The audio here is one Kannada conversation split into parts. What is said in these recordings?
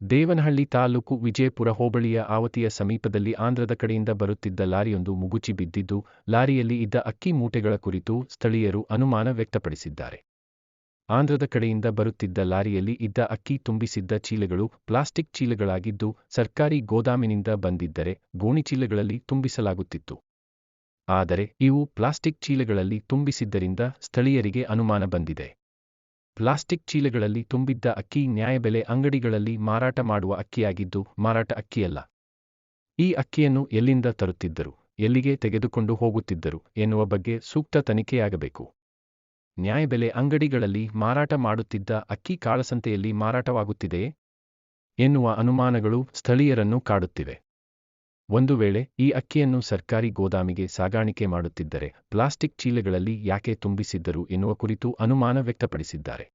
ದೇವನಹಳ್ಳಿ ತಾಲೂಕು ವಿಜಯಪುರ ಹೋಬಳಿಯ ಆವತಿಯ ಸಮೀಪದಲ್ಲಿ ಆಂಧ್ರದ ಕಡೆಯಿಂದ ಬರುತ್ತಿದ್ದ ಲಾರಿಯೊಂದು ಮುಗುಚಿ ಬಿದ್ದಿದ್ದು, ಲಾರಿಯಲ್ಲಿ ಇದ್ದ ಅಕ್ಕಿ ಮೂಟೆಗಳ ಕುರಿತು ಸ್ಥಳೀಯರು ಅನುಮಾನ ವ್ಯಕ್ತಪಡಿಸಿದ್ದಾರೆ. ಆಂಧ್ರದ ಕಡೆಯಿಂದ ಬರುತ್ತಿದ್ದ ಲಾರಿಯಲ್ಲಿ ಇದ್ದ ಅಕ್ಕಿ ತುಂಬಿಸಿದ್ದ ಚೀಲಗಳು ಪ್ಲಾಸ್ಟಿಕ್ ಚೀಲಗಳಾಗಿದ್ದು, ಸರ್ಕಾರಿ ಗೋದಾಮಿನಿಂದ ಬಂದಿದ್ದರೆ ಗೋಣಿ ಚೀಲಗಳಲ್ಲಿ ತುಂಬಿಸಲಾಗುತ್ತಿತ್ತು. ಆದರೆ ಇವು ಪ್ಲಾಸ್ಟಿಕ್ ಚೀಲಗಳಲ್ಲಿ ತುಂಬಿಸಿದ್ದರಿಂದ ಸ್ಥಳೀಯರಿಗೆ ಅನುಮಾನ ಬಂದಿದೆ. ಪ್ಲಾಸ್ಟಿಕ್ ಚೀಲಗಳಲ್ಲಿ ತುಂಬಿದ್ದ ಅಕ್ಕಿ ನ್ಯಾಯಬೆಲೆ ಅಂಗಡಿಗಳಲ್ಲಿ ಮಾರಾಟ ಮಾಡುವ ಅಕ್ಕಿಯಾಗಿದ್ದು ಮಾರಾಟ ಅಕ್ಕಿಯಲ್ಲ. ಈ ಅಕ್ಕಿಯನ್ನು ಎಲ್ಲಿಂದ ತರುತ್ತಿದ್ದರು, ಎಲ್ಲಿಗೆ ತೆಗೆದುಕೊಂಡು ಹೋಗುತ್ತಿದ್ದರು ಎನ್ನುವ ಬಗ್ಗೆ ಸೂಕ್ತ ತನಿಖೆಯಾಗಬೇಕು. ನ್ಯಾಯಬೆಲೆ ಅಂಗಡಿಗಳಲ್ಲಿ ಮಾರಾಟ ಮಾಡುತ್ತಿದ್ದ ಅಕ್ಕಿ ಕಾಳಸಂತೆಯಲ್ಲಿ ಮಾರಾಟವಾಗುತ್ತಿದೆಯೇ ಎನ್ನುವ ಅನುಮಾನಗಳು ಸ್ಥಳೀಯರನ್ನು ಕಾಡುತ್ತಿವೆ. ಒಂದು ವೇಳೆ ಈ ಅಕ್ಕಿಯನ್ನು ಸರ್ಕಾರಿ ಗೋದಾಮಿಗೆ ಸಾಗಾಣಿಕೆ ಮಾಡುತ್ತಿದ್ದರೆ ಪ್ಲಾಸ್ಟಿಕ್ ಚೀಲಗಳಲ್ಲಿ ಯಾಕೆ ತುಂಬಿಸಿದ್ದರು ಎನ್ನುವ ಕುರಿತು ಅನುಮಾನ ವ್ಯಕ್ತಪಡಿಸಿದ್ದಾರೆ.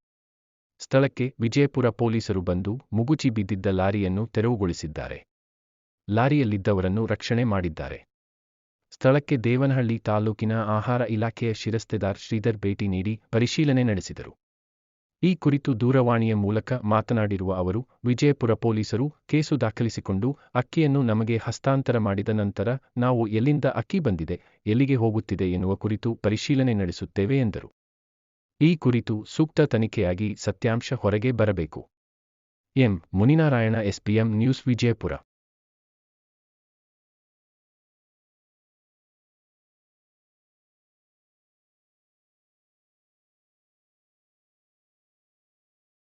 ಸ್ಥಳಕ್ಕೆ ವಿಜಯಪುರ ಪೊಲೀಸರು ಬಂದು ಮುಗುಚಿ ಬಿದ್ದಿದ್ದ ಲಾರಿಯನ್ನು ತೆರವುಗೊಳಿಸಿದ್ದಾರೆ. ಲಾರಿಯಲ್ಲಿದ್ದವರನ್ನು ರಕ್ಷಣೆ ಮಾಡಿದ್ದಾರೆ. ಸ್ಥಳಕ್ಕೆ ದೇವನಹಳ್ಳಿ ತಾಲೂಕಿನ ಆಹಾರ ಇಲಾಖೆಯ ಶಿರಸ್ತೆದಾರ್ ಶ್ರೀಧರ್ ಭೇಟಿ ನೀಡಿ ಪರಿಶೀಲನೆ ನಡೆಸಿದರು. ಈ ಕುರಿತು ದೂರವಾಣಿಯ ಮೂಲಕ ಮಾತನಾಡಿರುವ ಅವರು, ವಿಜಯಪುರ ಪೊಲೀಸರು ಕೇಸು ದಾಖಲಿಸಿಕೊಂಡು ಅಕ್ಕಿಯನ್ನು ನಮಗೆ ಹಸ್ತಾಂತರ ಮಾಡಿದ ನಂತರ ನಾವು ಎಲ್ಲಿಂದ ಅಕ್ಕಿ ಬಂದಿದೆ, ಎಲ್ಲಿಗೆ ಹೋಗುತ್ತಿದೆ ಎನ್ನುವ ಕುರಿತು ಪರಿಶೀಲನೆ ನಡೆಸುತ್ತೇವೆ ಎಂದರು. ಈ ಕುರಿತು ಸೂಕ್ತ ತನಿಖೆಯಾಗಿ ಸತ್ಯಾಂಶ ಹೊರಗೆ ಬರಬೇಕು. M. Muninarayana, SPM, news Vijayapura.